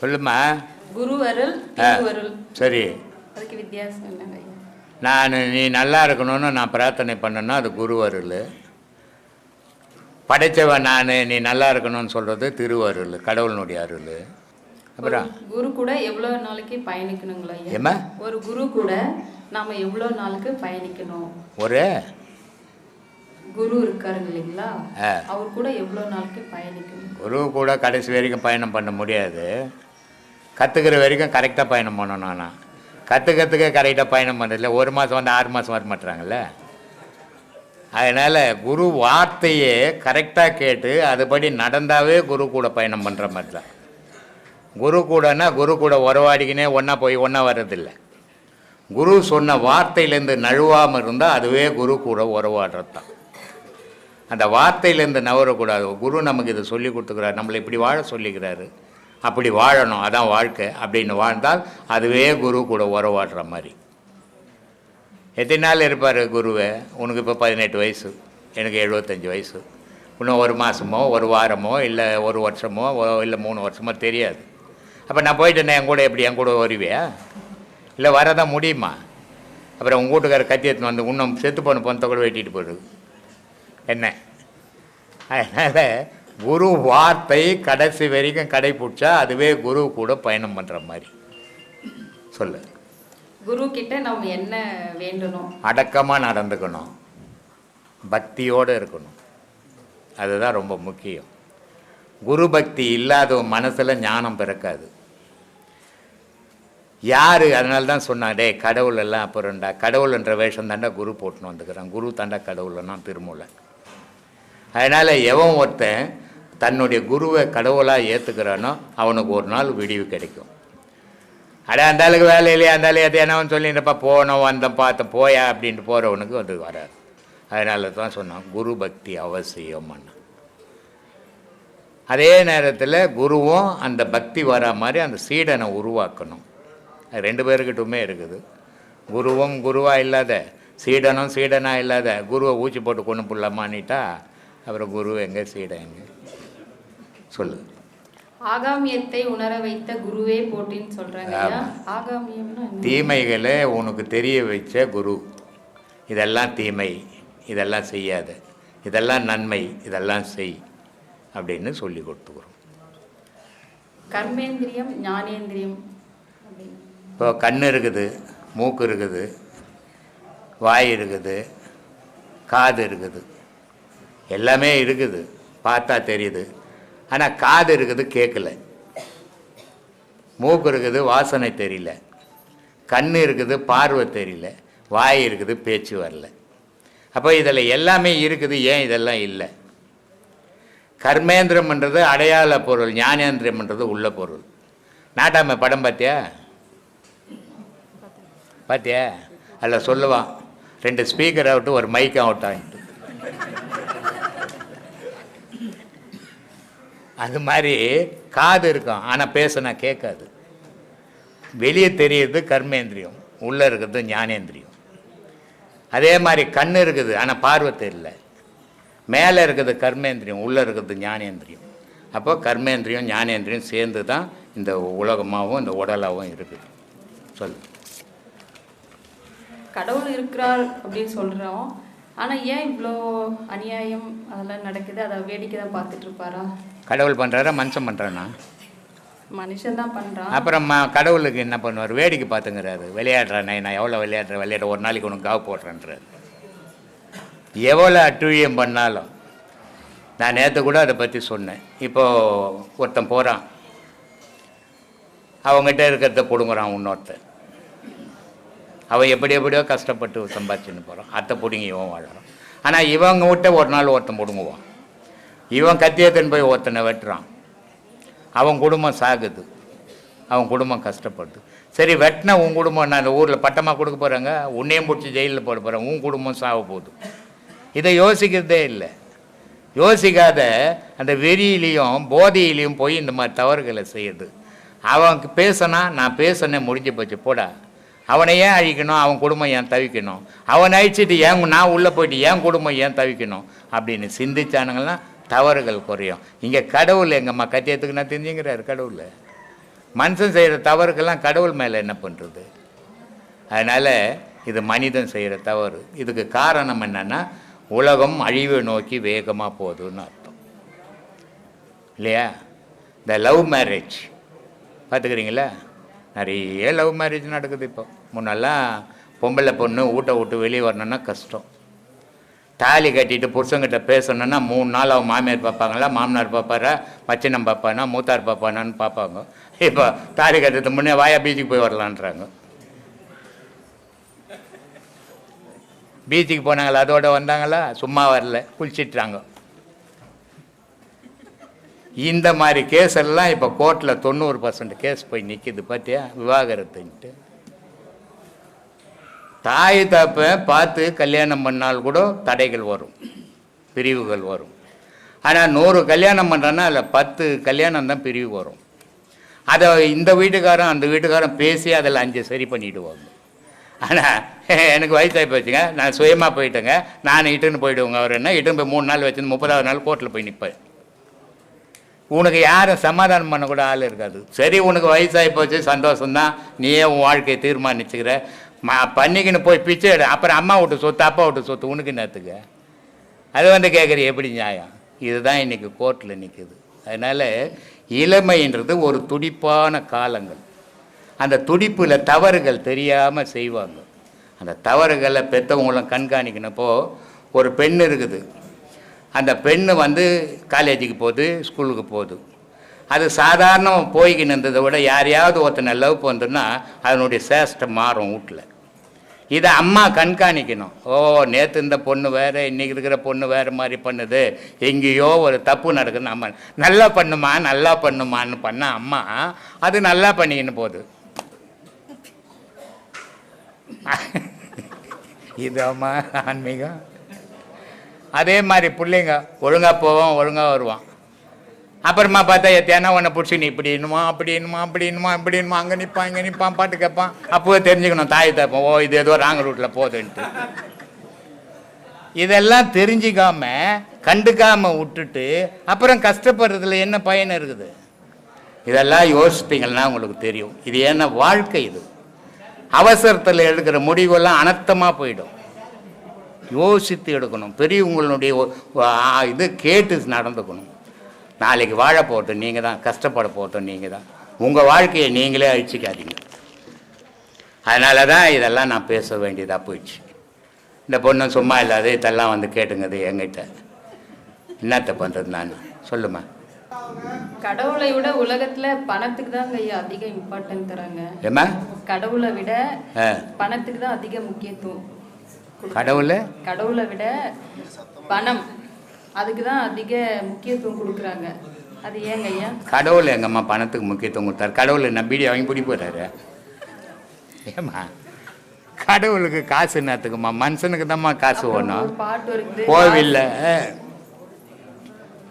சொல்லுமா? சரி. நான் நீ நல்லா இருக்கணும்னு நான் பிரார்த்தனை பண்ணேன்னா அது குருவருள். படைத்தவன் நான் நீ நல்லா இருக்கணும்னு சொல்கிறது திருவருள் கடவுளினுடைய அருள். அப்புறம்? குரு கூட எவ்வளோ நாளைக்கு பயணிக்கணுங்களா ஏம்மா? ஒரு குரு கூட நாம எவ்வளோ நாளுக்கு பயணிக்கணும்? ஒரு? குரு இருக்காரு இல்லைங்களா. அவர் கூட எவ்வளோ நாளைக்கு பயணிக்கணும்? குரு கூட கடைசி வரைக்கும் பயணம் பண்ண முடியாது. கற்றுக்கிற வரைக்கும் கரெக்டாக பயணம் பண்ணணும் நான். கற்றுக்கிறதுக்கே கரெக்டாக பயணம் பண்ணுறதில்ல ஒரு மாதம் வந்து ஆறு மாதம் வர மாட்டுறாங்கல்ல அதனால் குரு வார்த்தையே கரெக்டாக கேட்டு அதுபடி நடந்தாவே குரு கூட பயணம் பண்ணுற மாதிரி தான் குரு கூடனா குரு கூட உறவாடிக்கினே ஒன்றா போய் ஒன்றா வர்றதில்லை. குரு சொன்ன வார்த்தையிலேருந்து நழுவாமல் இருந்தால் அதுவே குரு கூட உறவாடுறது தான் அந்த வார்த்தையிலேருந்து நவரக்கூடாது குரு நமக்கு இதை சொல்லி கொடுத்துக்கிறாரு. நம்மளை இப்படி வாழ சொல்லிக்கிறாரு. அப்படி வாழணும் அதான் வாழ்க்கை அப்படின்னு வாழ்ந்தால் அதுவே குரு கூட உறவாடுற மாதிரி. எத்தனை நாள் இருப்பார் குருவை? உனக்கு இப்போ பதினெட்டு வயசு எனக்கு எழுபத்தஞ்சி வயசு. இன்னும் ஒரு மாதமோ ஒரு வாரமோ இல்லை ஒரு வருஷமோ இல்லை மூணு வருஷமோ தெரியாது. அப்போ நான் போயிட்டேன்னா என் கூட எப்படி என் கூட வருவியா? இல்லை வரதான் முடியுமா? அப்புறம் உங்கள் வீட்டுக்கார கத்தி எடுத்துன்னு வந்து இன்னும் செத்து போன பொண்ணத்தை கூட வெட்டிட்டு போயிடுது என்ன? அதனால் குரு வார்த்தை கடைசி வரைக்கும் கடைபிடிச்சா அதுவே குரு கூட பயணம் பண்ணுற மாதிரி. சொல்லு. குரு கிட்ட நம்ம என்ன வேண்டணும்? அடக்கமாக நடந்துக்கணும். பக்தியோடு இருக்கணும். அதுதான் ரொம்ப முக்கியம். குரு பக்தி இல்லாதவன் மனசில் ஞானம் பிறக்காது. யார்? அதனால தான் சொன்னான் டேய் கடவுள் எல்லாம் அப்புறம்டா கடவுள்ன்ற வேஷம் தாண்டா குரு போட்டுன்னு வந்துக்கிறான். குரு தாண்டா கடவுள்னா திருமூலை அதனால் எவன் ஒருத்தன் தன்னுடைய குருவை கடவுளாக ஏற்றுக்கிறானோ அவனுக்கு ஒரு நாள் விடிவு கிடைக்கும். அட அந்த ஆளுக்கு வேலை இல்லையா? அந்த ஆளு எது என்னவன் சொல்லிட்டுப்பா போனோம் வந்தோம் பார்த்தோம் போயா அப்படின்ட்டு போகிறவனுக்கு அது வராது அதனால தான் சொன்னான் குரு பக்தி அவசியம் அதே நேரத்தில் குருவும் அந்த பக்தி வரா மாதிரி அந்த சீடனை உருவாக்கணும். அது ரெண்டு பேருக்கிட்டுமே இருக்குது. குருவும் குருவாக இல்லாத சீடனும் சீடனாக இல்லாத குருவை ஊச்சி போட்டு கொண்டு புள்ளமானிட்டா அப்புறம் குரு எங்கே சீடன் எங்கே? சொல்லு. ஆகாமியத்தை உணர வைத்த குருவே போட்டின்னு. ஆகாமியம்னா என்ன? தீமைகளை உனக்கு தெரிய வச்ச குரு. இதெல்லாம் தீமை. இதெல்லாம் செய்யாத. இதெல்லாம் நன்மை. இதெல்லாம் செய் அப்படின்னு சொல்லி கொடுத்துக்கிறோம். கர்மேந்திரியம் ஞானேந்திரியம். இப்போ கண் இருக்குது மூக்கு இருக்குது வாய் இருக்குது காது இருக்குது. எல்லாமே இருக்குது. பார்த்தா தெரியுது. ஆனால் காது இருக்குது கேட்கல மூக்கு இருக்குது வாசனை தெரியல. கண் இருக்குது பார்வை தெரியல. வாய் இருக்குது பேச்சு வரல. அப்போ இதில் எல்லாமே இருக்குது ஏன் இதெல்லாம் இல்லை? கர்மேந்திரம்ன்றது அடையாள பொருள் ஞானேந்திரம்ன்றது உள்ள பொருள். நாட்டாமை படம் பார்த்தியா பார்த்தியா அதில் சொல்லுவான் ரெண்டு ஸ்பீக்கர் ஆகட்டும் ஒரு மைக் ஆகட்டும் அது மாதிரி காது இருக்கும் ஆனால் பேசுனா கேட்காது. வெளியே தெரியுது கர்மேந்திரியம் உள்ளே இருக்கிறது ஞானேந்திரியம். அதே மாதிரி கண் இருக்குது ஆனால் பார்வை தெரியல மேலே இருக்கிறது கர்மேந்திரியம் உள்ளே இருக்கிறது ஞானேந்திரியம். அப்போ கர்மேந்திரியம் ஞானேந்திரியம் சேர்ந்து தான் இந்த உலகமாகவும் இந்த உடலாகவும் இருக்குது. சொல்லு. கடவுள் இருக்கிறார் அப்படின்னு சொல்கிறோம் ஆனால் ஏன் இவ்வளோ அநியாயம் அதெல்லாம் நடக்குது? அதை வேடிக்கை தான் பார்த்துட்டு இருப்பாரா? கடவுள் பண்ணுறாரா மனுஷன் பண்ணுறானா மனுஷன் தான் பண்றான். அப்புறம் கடவுளுக்கு என்ன பண்ணுவார்? வேடிக்கை பார்த்துங்கிறாரு. விளையாடுறேன் நான் எவ்வளோ விளையாடுறேன் விளையாட ஒரு நாளைக்கு உனக்கு காவு போடுறேன்றாரு. எவ்வளோ அட்டுழியம் பண்ணாலும் நான் நேற்று கூட அதை பற்றி சொன்னேன். இப்போது ஒருத்தன் போகிறான் அவங்ககிட்ட இருக்கிறத பிடுங்குறான் இன்னொருத்தன். அவன் எப்படி எப்படியோ கஷ்டப்பட்டு சம்பாதிச்சுன்னு போகிறான் அத்தை பிடுங்கி இவன் வாழறான். ஆனால் இவங்க விட்ட ஒரு நாள் ஒருத்தன் பிடுங்குவான். இவன் கத்தியத்தன் போய் ஒருத்தனை வெட்டுறான். அவன் குடும்பம் சாகுது. அவன் குடும்பம் கஷ்டப்படுது. சரி வெட்டினா உன் குடும்பம் நான் ஊரில் பட்டமாக கொடுக்க போகிறாங்க உன்னையும் பிடிச்சி ஜெயிலில் போட போகிறேன் உன் குடும்பம் சாக போகுது. இதை யோசிக்கிறதே இல்லை. யோசிக்காத அந்த வெறியிலையும் போதையிலையும் போய் இந்த மாதிரி தவறுகளை செய்யுது. அவனுக்கு பேசினா நான் பேசினேன் முடிஞ்சு போச்சு போடா. அவனை ஏன் அழிக்கணும்? அவன் குடும்பம் ஏன் தவிக்கணும்? அவனை அழிச்சிட்டு ஏன் நான் உள்ளே போயிட்டு ஏன் குடும்பம் ஏன் தவிக்கணும்? அப்படின்னு சிந்திச்சானுங்கன்னா தவறுகள் குறையும். இங்கே கடவுள் எங்கம்மா கத்தியத்துக்கு நான் தெரிஞ்சுங்கிறார் கடவுள் மனுஷன் செய்கிற தவறுக்கெல்லாம் கடவுள் மேலே என்ன பண்ணுறது அதனால் இது மனிதன் செய்கிற தவறு. இதுக்கு காரணம் என்னென்னா உலகம் அழிவை நோக்கி வேகமாக போகுதுன்னு அர்த்தம். இல்லையா? இந்த லவ் மேரேஜ். பார்த்துக்கிறீங்களா? நிறைய லவ் மேரேஜ் நடக்குது இப்போ. முன்னெல்லாம் பொம்பளை பொண்ணு ஊட்ட விட்டு வெளியே வரணுன்னா கஷ்டம். தாலி கட்டிட்டு புருஷங்கிட்ட பேசணுன்னா மூணு நாள் அவன் மாமியார் பார்ப்பாங்களா மாமனார் பார்ப்பாரா மச்சினம் பார்ப்பானா மூத்தார் பார்ப்பானான்னு பார்ப்பாங்க. இப்போ தாலி கட்டுறதுக்கு முன்னே வாயா பீச்சுக்கு போய் வரலான்றாங்க. பீச்சுக்கு போனாங்களா அதோட வந்தாங்களா சும்மா வரல குளிச்சிட்டாங்க. இந்த மாதிரி கேஸ் எல்லாம் இப்போ கோர்ட்டில் தொண்ணூறு பர்சன்ட் கேஸ் போய் நிற்கிது பார்த்தியா விவாகரத்துன்ட்டு. தாய் தப்ப பார்த்து கல்யாணம் பண்ணால் கூட தடைகள் வரும். பிரிவுகள் வரும். ஆனால் நூறு கல்யாணம் பண்ணுறேன்னா அதில் பத்து கல்யாணம் தான் பிரிவு வரும். அதை இந்த வீட்டுக்காரன் அந்த வீட்டுக்காரன் பேசி அதில் அஞ்சு சரி பண்ணிவிடுவாங்க ஆனால் எனக்கு வயசாகி போச்சுங்க. நான் சுயமாக போயிட்டேங்க. நான் இட்டுன்னு போயிடுவேங்க. அவர் என்ன இட்டுன்னு போய் மூணு நாள் வச்சு முப்பதாவது நாள் கோர்ட்டில் போய் நிற்பேன் உனக்கு யாரும் சமாதானம் பண்ணக்கூட ஆள் இருக்காது. சரி உனக்கு வயசாகி போச்சு சந்தோஷம்தான். நீயே உன் வாழ்க்கையை தீர்மானிச்சுக்கிற. மா பண்ணிக்கின்னு போய் பிச்சை எடு. அப்புறம் அம்மா விட்டு சொத்து அப்பா விட்டு சொத்து உனக்கு என்னத்துக்கு? அது வந்து கேட்குற எப்படி நியாயம்? இதுதான் இன்றைக்கி கோர்ட்டில் நிற்குது அதனால் இளமைன்றது ஒரு துடிப்பான காலங்கள். அந்த துடிப்பில் தவறுகள் தெரியாமல் செய்வாங்க. அந்த தவறுகளை பெற்றவங்களும் கண்காணிக்கினப்போ ஒரு பெண் இருக்குது. அந்த பெண்ணு வந்து காலேஜுக்கு போகுது ஸ்கூலுக்கு போகுது. அது சாதாரணம் போய்கின்னு இருந்ததை விட யாரையாவது ஒருத்தனை லவ் பண்ணுன்னா அதனுடைய சேஷ்டை மாறும் வீட்டில். இதை அம்மா கண்காணிக்கணும். ஓ நேற்று இந்த பொண்ணு வேறு இன்றைக்கி இருக்கிற பொண்ணு வேறு மாதிரி பண்ணுது. எங்கேயோ ஒரு தப்பு நடக்குதுன்னு அம்மா நல்லா பண்ணுமா நல்லா பண்ணுமான்னு பண்ண அம்மா அது நல்லா பண்ணிக்கின்னு போகுது. இது அம்மா ஆன்மீகம். அதே மாதிரி பிள்ளைங்க ஒழுங்காக போவோம் ஒழுங்காக வருவான் அப்புறமா பார்த்தா எத்தையானா உன்னை பிடிச்சி நீ இப்படி இன்னுமா அப்படி இன்னுமா அப்படி இன்னுமா இப்படி இன்னுமா அங்கே நிற்பான் இங்கே நிற்பான் பாட்டு கேட்பான் அப்போவே தெரிஞ்சுக்கணும் தாய் தப்போம் ஓ இது ஏதோ ராங் ரூட்டில் போகுதுன்ட்டு. இதெல்லாம் தெரிஞ்சிக்காம கண்டுக்காம விட்டுட்டு அப்புறம் கஷ்டப்படுறதுல என்ன பயன் இருக்குது? இதெல்லாம் யோசிப்பீங்கன்னா உங்களுக்கு தெரியும். இது என்ன வாழ்க்கை இது? அவசரத்தில் எடுக்கிற முடிவெல்லாம் அனர்த்தமாக போயிடும். யோசித்து எடுக்கணும். பெரியவங்களுடைய இது கேட்டு நடந்துக்கணும். நாளைக்கு வாழ போகட்டும் நீங்கள் தான். கஷ்டப்பட போகட்டும் நீங்கள் தான். உங்கள் வாழ்க்கையை நீங்களே அழிச்சிக்காதீங்க. அதனால தான் இதெல்லாம் நான் பேச வேண்டியதாக போயிடுச்சு. இந்த பொண்ணு சும்மா இல்லாத இதெல்லாம் வந்து கேட்டுங்கது என்கிட்ட. என்னத்தை பண்ணுறது நான்? சொல்லுமா. கடவுளை விட உலகத்துல பணத்துக்கு தாங்க ஐயா அதிக இம்பார்ட்டன்ட் தராங்க ஏம்மா? கடவுளை விட பணத்துக்கு தான் அதிக முக்கியத்துவம் கடவுளை? கடவுளை விட பணம் அதுக்கு தான் அதிக முக்கியத்துவம் கொடுக்குறாங்க. அது ஏங்க ஐயா? கடவுள் எங்கம்மா பணத்துக்கு முக்கியத்துவம் கொடுத்தாரு. கடவுள் என்ன பீடி வாங்கி பிடி போறாரு? ஏம்மா? கடவுளுக்கு காசு என்னத்துக்குமா மனுஷனுக்கு தான்மா காசு இருக்குது கோவிலில்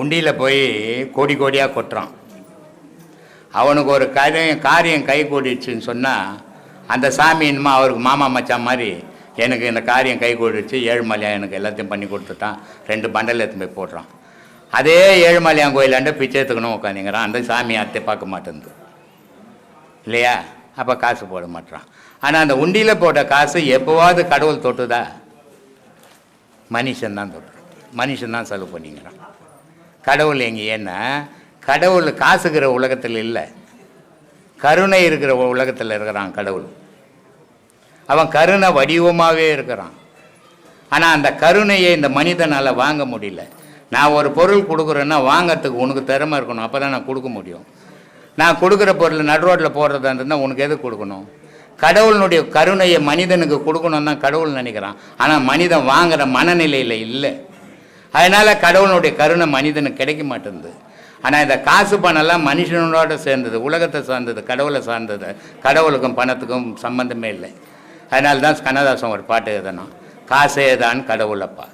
உண்டியில் போய் கோடி கோடியாக கொட்டுறான். அவனுக்கு ஒரு காரியம் காரியம் கை கூடிடுச்சுன்னு சொன்னால் அந்த சாமி என்னமோ அவருக்கு மாமா மச்சான் மாதிரி எனக்கு இந்த காரியம் கை கூடிடுச்சு ஏழுமலையான் எனக்கு எல்லாத்தையும் பண்ணி கொடுத்துட்டான். ரெண்டு பண்டல் எடுத்து போய் போடுறான். அதே ஏழுமலையான் கோயிலாண்ட பிச்சை எடுத்துக்கணும் உட்காந்துங்கிறான் அந்த சாமி அத்தை பார்க்க மாட்டேங்குது. இல்லையா? அப்போ காசு போட மாட்டான் ஆனால் அந்த உண்டியில் போட்ட காசு எப்போவாவது கடவுள் தொட்டுதா? மனுஷன் தான் தொட்டு. மனுஷன் தான் செலவு பண்ணிக்கிறான் கடவுள் எங்கே ஏன்னா கடவுள் காசுக்கிற உலகத்தில் இல்லை. கருணை இருக்கிற உலகத்தில் இருக்கிறான் கடவுள். அவன் கருணை வடிவமாகவே இருக்கிறான். ஆனால் அந்த கருணையை இந்த மனிதனால் வாங்க முடியல. நான் ஒரு பொருள் கொடுக்குறேன்னா வாங்கிறதுக்கு உனக்கு திறமை இருக்கணும். அப்போ தான் நான் கொடுக்க முடியும். நான் கொடுக்குற பொருள் நடு ரோட்டில் போடுறதா இருந்தால் உனக்கு எது கொடுக்கணும்? கடவுளினுடைய கருணையை மனிதனுக்கு கொடுக்கணும் தான் கடவுள் நினைக்கிறான். ஆனால் மனிதன் வாங்குகிற மனநிலையில் இல்லை. அதனால் கடவுளுடைய கருணை மனிதனுக்கு கிடைக்க மாட்டேங்குது. ஆனால் இந்த காசு பணம்லாம் மனுஷனோட சேர்ந்தது உலகத்தை சார்ந்தது கடவுளை சார்ந்தது. கடவுளுக்கும் பணத்துக்கும் சம்மந்தமே இல்லை. அதனால தான் கண்ணதாசன் ஒரு பாட்டு எழுதணும் காசே தான் கடவுளப்பா.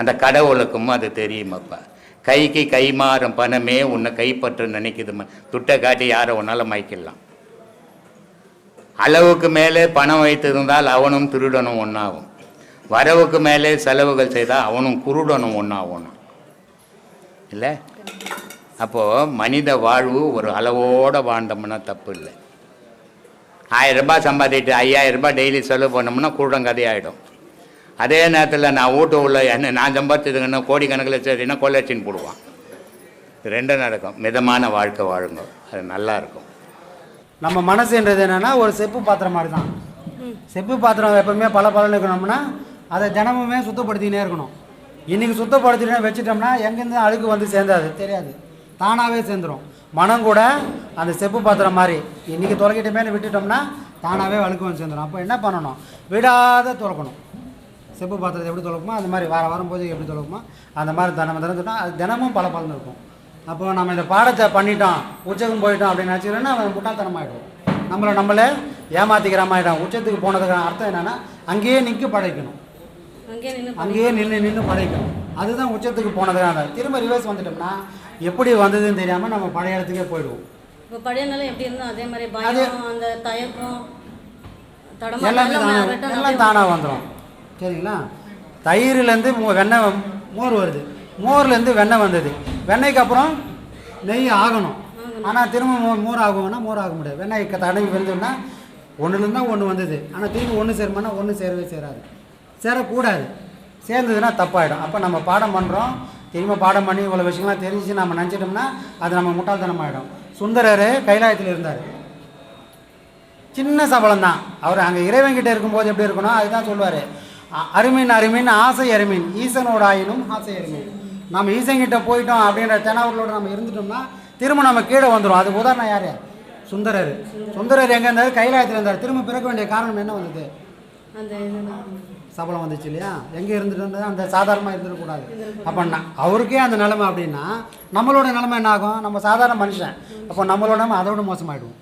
அந்த கடவுளுக்கும் அது தெரியுமப்பா? கைக்கு கை மாறும் பணமே உன்னை கைப்பற்ற நினைக்குதுமா? துட்டை காட்டி யாரை ஒன்றால் மயக்கிடலாம். அளவுக்கு மேலே பணம் வைத்திருந்தால் அவனும் திருடனும் ஒன்றாகும் வரவுக்கு மேலே செலவுகள் செய்தால் அவனும் குருடனும் ஒன்றாகணும் இல்லை? அப்போது மனித வாழ்வு ஒரு அளவோடு வாழ்ந்தோம்னா தப்பு இல்லை. ஆயிரம் ரூபாய் சம்பாதிட்டு ஐயாயிரம் ரூபாய் டெய்லி செலவு பண்ணோம்னா குருடங்கதை ஆகிடும் அதே நேரத்தில் நான் வீட்டு உள்ள என்ன நான் சம்பாதிச்சதுங்கன்னா கோடிக்கணக்கில் சரின்னா கொள்ளச்சின்னு போடுவான். இது ரெண்டும் நடக்கும். மிதமான வாழ்க்கை வாழுங்க. அது நல்லா இருக்கும். நம்ம மனசுன்றது என்னன்னா ஒரு செப்பு பாத்திரம் மாதிரி தான் செப்பு பாத்திரம் எப்பவுமே பல பலன்னு இருக்கணும்னா அதை தினமுமே சுத்தப்படுத்தினே இருக்கணும். இன்றைக்கி சுத்தப்படுத்தினே வச்சுட்டோம்னா எங்கேருந்து அழுக்கு வந்து சேர்ந்தாது தெரியாது. தானாகவே சேர்ந்துடும் மனம் கூட அந்த செப்பு பாத்திரம் மாதிரி. இன்றைக்கி துறக்கிட்ட மேலே விட்டுட்டோம்னா தானாகவே அழுக்கு வந்து சேர்ந்துடும் அப்போ என்ன பண்ணணும்? விடாத துறக்கணும் செப்பு பாத்திரத்தை எப்படி துளக்குமோ அந்த மாதிரி வார வாரம் பூஜைக்கு எப்படி துளக்குமோ அந்த மாதிரி தினம் தினம் தினம் அது தினமும் பல பலன் இருக்கும். அப்போ நம்ம இந்த பாடத்தை பண்ணிட்டோம் உச்சகம் போயிட்டோம் அப்படின்னு நினச்சிக்கிறோன்னா அவன் முட்டாள்தனமாயிடும். நம்மளை நம்மளே ஏமாத்திக்கிற மாதிரிடும் உச்சத்துக்கு போனதுக்கான அர்த்தம் என்னென்னா அங்கேயே நிற்க படைக்கணும். அங்கேயே நின்று நின்று படைக்கணும். அதுதான் உச்சத்துக்கு போனதுக்கான திரும்ப ரிவர்ஸ் வந்துட்டோம்னா எப்படி வந்ததுன்னு தெரியாமல் நம்ம பழைய இடத்துக்கே போயிடுவோம். இப்போ பழைய நிலம் எப்படி இருந்தோம் அதே மாதிரி பயம் அந்த தயக்கம் எல்லாமே தானாக எல்லாம் தானாக வந்துடும் சரிங்களா? தயிர்லேருந்து வெண்ணெய் மோர் வருது. மோர்லேருந்து வெண்ணெய் வந்தது. வெண்ணெய்க்கு அப்புறம் நெய் ஆகணும். ஆனால் திரும்ப மோ மோர் ஆகும்னா மோர் ஆக முடியாது. வெண்ணெய் தடவி விழுந்தோம்னா ஒன்றுலேருந்து ஒன்று வந்தது. ஆனால் திரும்பி ஒன்று சேருமானா ஒன்று சேரவே சேராது. சேரக்கூடாது. சேர்ந்ததுன்னா தப்பாயிடும். அப்போ நம்ம பாடம் பண்ணுறோம் திரும்ப பாடம் பண்ணி இவ்வளோ விஷயங்கள்லாம் தெரிஞ்சு நம்ம நினச்சிட்டோம்னா அது நம்ம முட்டாள்தனமாயிடும். சுந்தரர் கைலாயத்தில் இருந்தார். சின்ன சபலம் தான் அவர் அங்கே இறைவன்கிட்ட இருக்கும்போது எப்படி இருக்கணும்? அதுதான் சொல்லுவார். அருமின் அருமின் ஆசை அருமின். ஈசனோட ஆயினும் ஆசை அருமின். நம்ம ஈசன்கிட்ட போயிட்டோம் அப்படின்ற தெனாவர்களோடு நம்ம இருந்துட்டோம்னா திரும்ப நம்ம கீழே வந்துடும் அது உதாரணம் யார்? சுந்தரர். சுந்தரர் எங்கே இருந்தார்? கைலாயத்தில் இருந்தார். திரும்ப பிறக்க வேண்டிய காரணம் என்ன வந்தது? சபலம் வந்துச்சு இல்லையா? எங்கே இருந்துட்டு இருந்தது அந்த சாதாரணமாக இருந்துடக்கூடாது அப்போ அவருக்கே அந்த நிலைமை அப்படின்னா நம்மளோட நிலைமை என்ன ஆகும்? நம்ம சாதாரண மனுஷன். அப்போ நம்மளோட நிலைமை அதோட மோசமாயிடுவோம்.